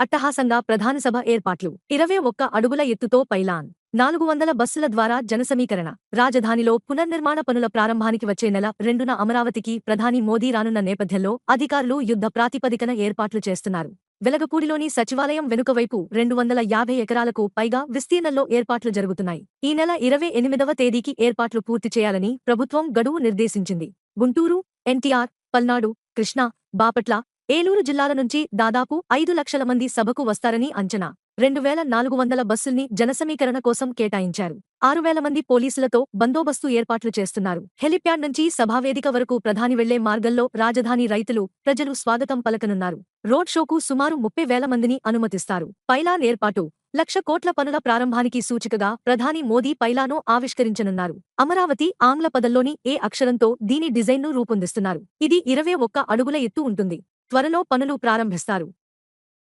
అట్టహాసంగా ప్రధాన సభ ఏర్పాట్లు. ఇరవై ఒక్క అడుగుల ఎత్తుతో పైలాన్. నాలుగు వందల బస్సుల ద్వారా జనసమీకరణ. రాజధానిలో పునర్నిర్మాణ పనుల ప్రారంభానికి వచ్చే నెల రెండున అమరావతికి ప్రధాని మోదీ రానున్న నేపథ్యంలో అధికారులు యుద్ధ ప్రాతిపదికన ఏర్పాట్లు చేస్తున్నారు. వెలగపూడిలోని సచివాలయం వెనుకవైపు రెండు వందల యాభై ఎకరాలకు పైగా విస్తీర్ణంలో ఏర్పాట్లు జరుగుతున్నాయి. ఈ నెల ఇరవై ఎనిమిదవ తేదీకి ఏర్పాట్లు పూర్తి చేయాలని ప్రభుత్వం గడువు నిర్దేశించింది. గుంటూరు ఎన్టీఆర్ పల్నాడు కృష్ణా బాపట్ల ఏలూరు జిల్లాల నుంచి దాదాపు ఐదు లక్షల మంది సభకు వస్తారని అంచనా. రెండు వేల నాలుగు వందల బస్సుల్ని జనసమీకరణ కోసం కేటాయించారు. ఆరు వేల మంది పోలీసులతో బందోబస్తు ఏర్పాట్లు చేస్తున్నారు. హెలిప్యాడ్ నుంచి సభావేదిక వరకు ప్రధాని వెళ్ళే మార్గంలో రాజధాని రైతులు ప్రజలు స్వాగతం పలకనున్నారు. రోడ్ షోకు సుమారు ముప్పై వేల మందిని అనుమతిస్తారు. పైలాన్ ఏర్పాటు. లక్ష కోట్ల పనుల ప్రారంభానికి సూచికగా ప్రధాని మోదీ పైలాను ఆవిష్కరించనున్నారు. అమరావతి ఆంగ్ల పదంలోని ఏ అక్షరంతో దీని డిజైన్ను రూపొందిస్తున్నారు. ఇది ఇరవై ఒక్క అడుగుల ఎత్తు ఉంటుంది. త్వరలో పనులు ప్రారంభిస్తారు.